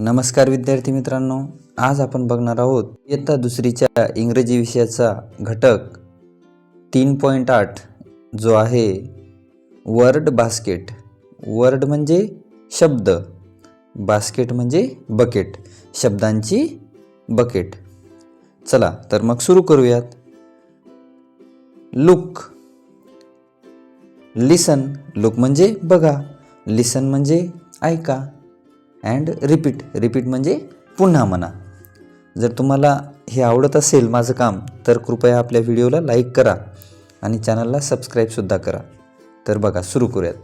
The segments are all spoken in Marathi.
नमस्कार विद्यार्थी मित्रांनो आज आपण बघणार आहोत इयत्ता दुसरीच्या इंग्रजी विषयाचा घटक तीन पॉईंट आठ जो आहे वर्ड बास्केट वर्ड म्हणजे शब्द बास्केट म्हणजे बकेट शब्दांची बकेट चला तर मग सुरू करूयात. लुक लिसन लुक म्हणजे बघा. लिसन म्हणजे ऐका. अँड रिपीट रिपीट म्हणजे पुन्हा म्हणा. जर तुम्हाला हे आवडत असेल माझं काम तर कृपया आपल्या व्हिडिओला लाईक करा आणि चॅनलला सबस्क्राईबसुद्धा करा. तर बघा सुरू करूयात.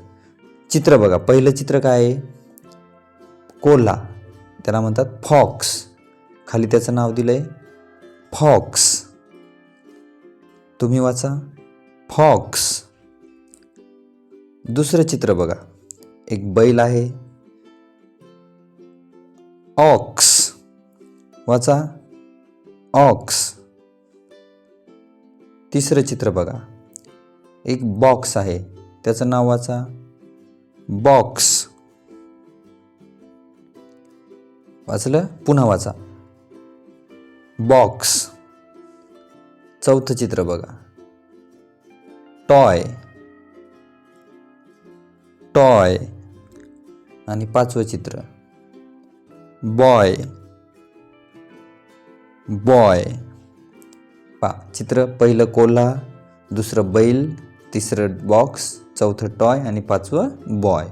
चित्र बघा. पहिलं चित्र काय आहे? कोल्हा त्याला म्हणतात फॉक्स. खाली त्याचं नाव दिलं आहे फॉक्स. तुम्ही वाचा. फॉक्स. दुसरं चित्र बघा. एक बैल आहे. ऑक्स. वाचा. ऑक्स. तिसरं चित्र बघा. एक बॉक्स आहे. त्याचं नाव वाचा. बॉक्स. वाचलं? पुन्हा वाचा. बॉक्स. चौथं चित्र बघा. टॉय. टॉय. आणि पाचवं चित्र. बॉय. बॉय. पा चित्र पहिलं कोल्हा दुसरं बैल तिसरं बॉक्स चौथं टॉय आणि पाचवं बॉय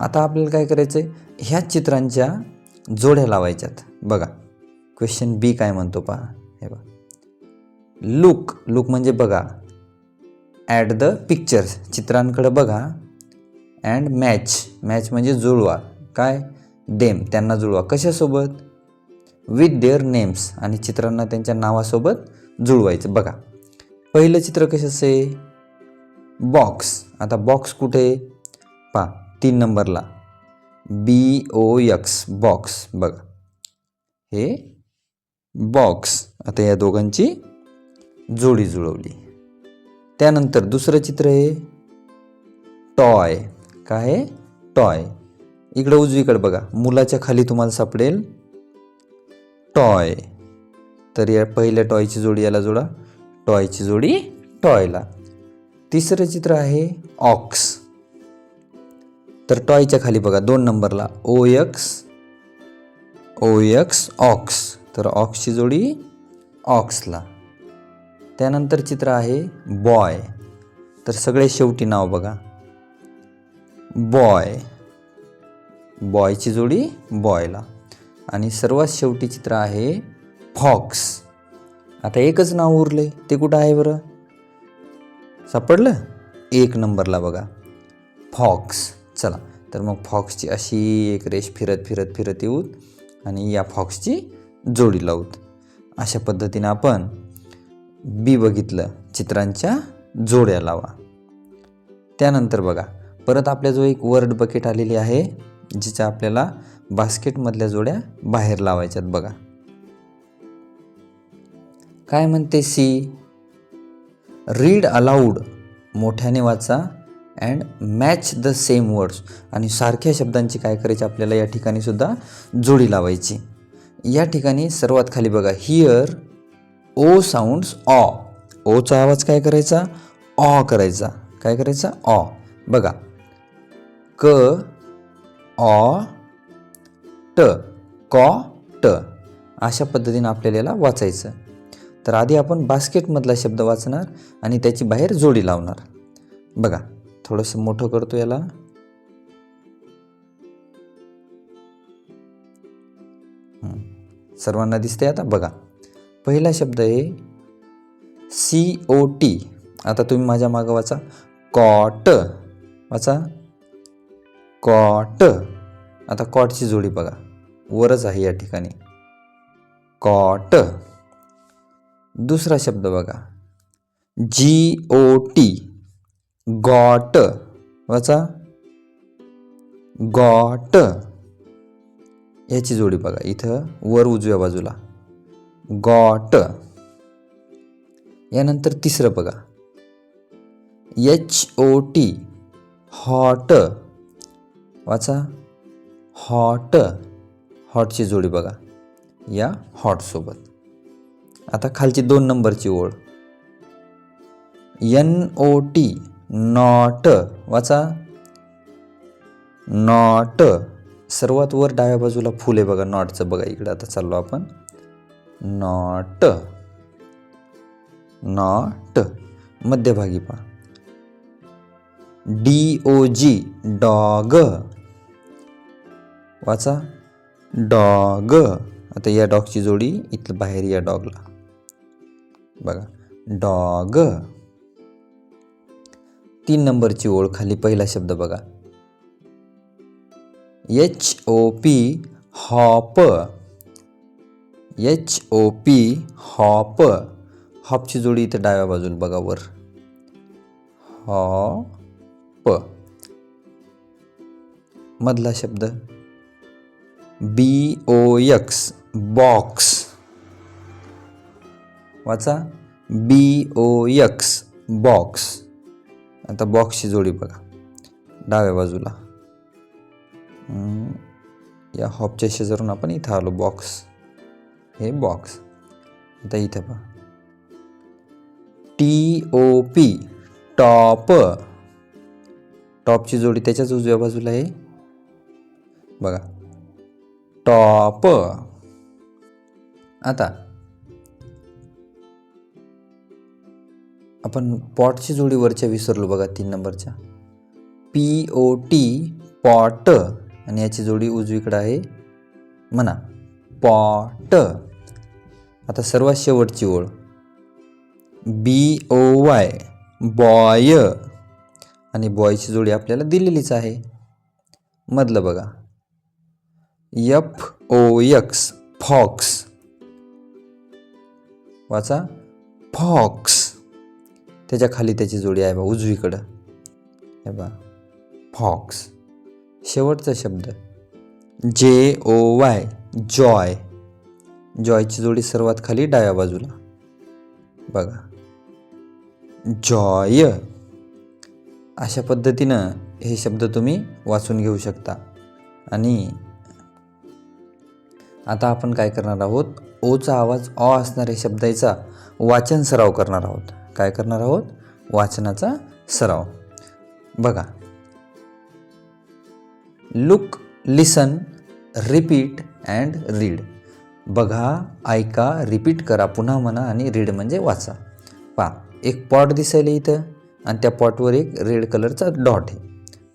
आता आपल्याला काय करायचं आहे ह्या चित्रांच्या जोड्या लावायच्यात. बघा क्वेश्चन बी काय म्हणतो पहा. हे बघा. लुक लुक म्हणजे बघा. ॲट द पिक्चर्स चित्रांकडं बघा. अँड मॅच मॅच म्हणजे जुळवा. काय? देम त्यांना जुळवा. कशासोबत? विथ देअर नेम्स आणि चित्रांना त्यांच्या नावासोबत जुळवायचं. बघा. पहिलं चित्र कशाचं आहे? बॉक्स आता बॉक्स कुठे? पा तीन नंबरला. बी ओ यक्स बॉक्स बघा. हे बॉक्स आता या दोघांची जोडी जुळवली. त्यानंतर दुसरं चित्र आहे? टॉय काय आहे? टॉय इकडं उजवीकडे बघा. मुलाच्या खाली तुम्हाला सापडेल टॉय. तर या पहिल्या टॉयची जोडी याला जोडा. टॉयची जोडी टॉयला. तिसरं चित्र आहे ऑक्स. तर टॉयच्या खाली बघा दोन नंबरला O X O X ox. तर ऑक्सची जोडी ऑक्सला. त्यानंतर चित्र आहे बॉय. तर सगळे शेवटी नाव बघा. बॉय. बॉयची जोडी बॉयला. आणि सर्वात शेवटी चित्र आहे फॉक्स. आता एकच नाव उरले ते कुठं आहे बरं? सापडलं? एक नंबरला बघा. फॉक्स. चला तर मग फॉक्सची अशी एक रेष फिरत फिरत फिरत येऊत आणि या फॉक्सची जोडी लावूत. अशा पद्धतीनं आपण बी बघितलं चित्रांच्या जोड्या लावा. त्यानंतर बघा परत आपल्याजवळ एक वर्ड बकेट आलेली आहे जिच्या आपल्याला बास्केटमधल्या जोड्या बाहेर लावायच्यात बघा. काय म्हणते सी? रीड अलाउड मोठ्याने वाचा and match the same words. आणि सारख्या शब्दांची काय करायची? आपल्याला या ठिकाणी सुद्धा जोडी लावायची. या ठिकाणी सर्वात खाली बघा. हिअर ओ साऊंड्स ऑ ओचा आवाज काय करायचा? ऑ करायचा. काय करायचा? ऑ बघा. क ऑ ट कॉ ट अशा पद्धतीनं आपल्याला याला वाचायचं. तर आधी आपण बास्केटमधला शब्द वाचणार आणि त्याची बाहेर जोडी लावणार. बघा थोडंसं मोठं करतो याला. सर्वांना दिसते आता? बघा. पहिला शब्द आहे सी ओ टी. आता तुम्ही माझ्या मागं वाचा. कॉट. वाचा. कॉट. आता कॉटची जोडी बघा. वरच आहे या ठिकाणी. कॉट. दुसरा शब्द बघा. G O T got. वाचा. गॉट. याची जोडी बघा. इथं वर उजव्या बाजूला. गॉट. यानंतर तिसरं बघा. H O T hot. वाचा. हॉट हॉटची जोडी बघा. या हॉटसोबत आता खालची दोन नंबरची ओळ. एन ओ टी नॉट वाचा. नॉट सर्वात वर डाव्या बाजूला फुल आहे बघा नॉटचं बघा इकडं. आता चाललो आपण. नॉट नॉट मध्यभागी पहा. डी ओ जी डॉग वाचा. डॉग. आता या डॉगची जोडी इथलं बाहेर या डॉगला. बघा. डॉग. तीन नंबरची ओळ खाली पहिला शब्द बघा. H O P hop. H O P hop. हॉपची जोडी इथं डाव्या बाजूला बघा वर. हॉप. मधला शब्द. बी ओ एक्स बॉक्स वाचा. बी ओ एक्स बॉक्स आता बॉक्सची जोडी बघा. डाव्या बाजूला. या हॉपच्या शेजारून आपण इथं आलो बॉक्स हे बॉक्स आता इथं पहा. टी ओ पी टॉप टॉपची जोडी त्याच्याच उजव्या बाजूला आहे. बघा. टॉप. आता आपण पॉटची जोडी वरच्या विसरलो बघा तीन नंबरच्या. P O T pot. आणि याची जोडी उजवीकडे आहे. म्हणा पॉट. आता सर्वात शेवटची ओळ. बी ओ वाय बॉय आणि बॉयची जोडी आपल्याला दिलेलीच आहे. मधलं बघा. एफ ओ एक्स फॉक्स वाचा. फॉक्स त्याच्याखाली त्याची जोडी आहे बा उजवीकडं. हे बा फॉक्स शेवटचा शब्द. जे ओ वाय जॉय जॉयची जोडी सर्वात खाली डाव्या बाजूला. बघा. जॉय अशा पद्धतीनं हे शब्द तुम्ही वाचून घेऊ शकता. आणि आता आपण काय करणार आहोत? ओचा आवाज अ असणाऱ्या शब्दाचा वाचन सराव करणार आहोत. काय करणार आहोत? वाचनाचा सराव. बघा. Look listen repeat and read बघा ऐका रिपीट करा पुन्हा म्हणा आणि रीड म्हणजे वाचा. पा एक पॉट दिसायला इथं आणि त्या पॉटवर एक रेड कलरचा डॉट आहे.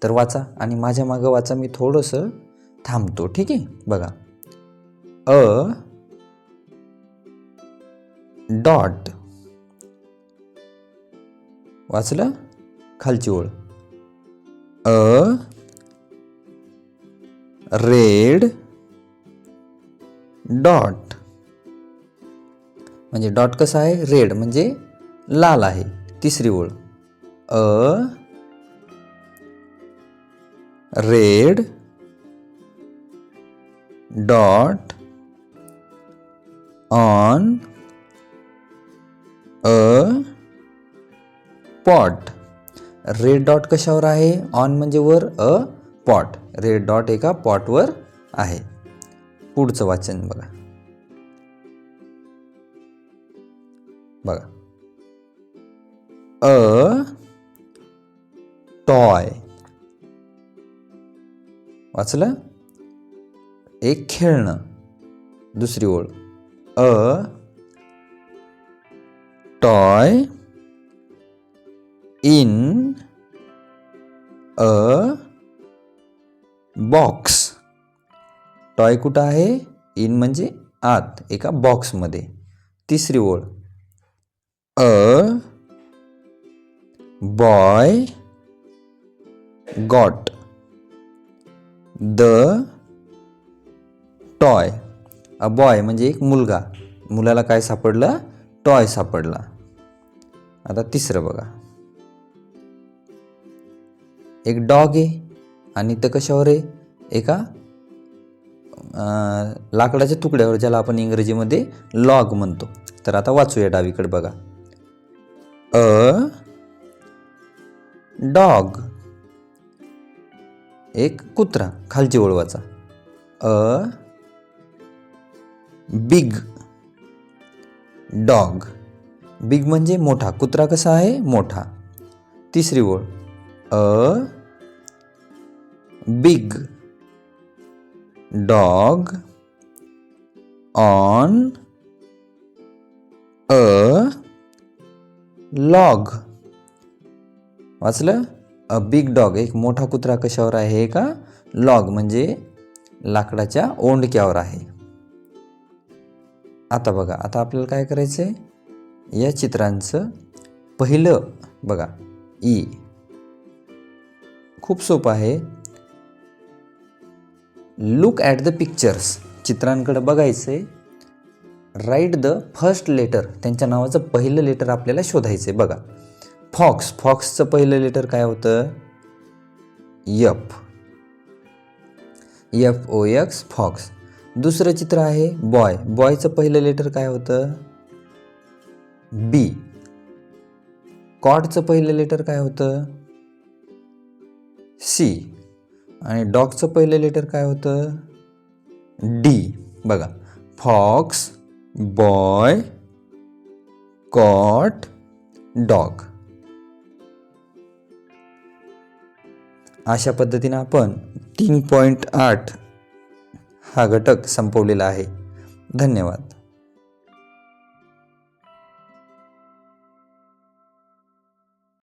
तर वाचा आणि माझ्या मागं वाचा मी थोडंसं थांबतो ठीक आहे? बघा. A dot. वाचलं? खालची ओळ. A red dot. म्हणजे डॉट कसं आहे? रेड म्हणजे लाल आहे. तिसरी ओळ. A red dot on a pot red dot कशावर आहे? ऑन म्हणजे वर अ पॉट रेड डॉट एका पॉटवर आहे. पुढचं वाचन बघा. बघा. अ टॉय वाचलं? एक खेळणं. दुसरी ओळ. A toy in a box. Toy कुठं आहे? इन म्हणजे आत एका बॉक्समध्ये. तिसरी ओळ. A boy got. The toy. A boy म्हणजे एक मुलगा. मुलाला काय सापडलं? टॉय सापडला. आता तिसरं बघा. एक डॉग आहे आणि ते कशावर आहे? एका लाकडाच्या तुकड्यावर ज्याला आपण इंग्रजीमध्ये लॉग म्हणतो. तर आता वाचूया डावीकडे बघा. अ डॉग एक कुत्रा. खालची वळवाचा अ बिग डॉग. बिग म्हणजे मोठा. कुत्रा कसा आहे? मोठा. तिसरी ओळ. A big dog on a log. वाचलं? A big dog. एक मोठा कुत्रा कशावर आहे? का? लॉग म्हणजे लाकडाच्या ओंडक्यावर आहे. आता बघा आता आपल्याला काय करायचं आहे या चित्रांचं पहिलं बघा ई खूप सोपं आहे. लुक ॲट द पिक्चर्स चित्रांकडे बघायचं आहे राईट द फर्स्ट लेटर त्यांच्या नावाचं पहिलं लेटर आपल्याला शोधायचं आहे बघा फॉक्स फॉक्सचं पहिलं लेटर काय होतं? Yup F O X fox दुसरं चित्र आहे बॉय. बॉयचं पहिलं लेटर काय होतं? बी. कॉडचं पहिलं लेटर काय होतं? सी. आणि डॉगचं पहिलं लेटर काय होतं? डी. बघा. Fox boy cot dog. अशा पद्धतीनं आपण तीन पॉईंट आठ हा घटक संपवलेला आहे. धन्यवाद.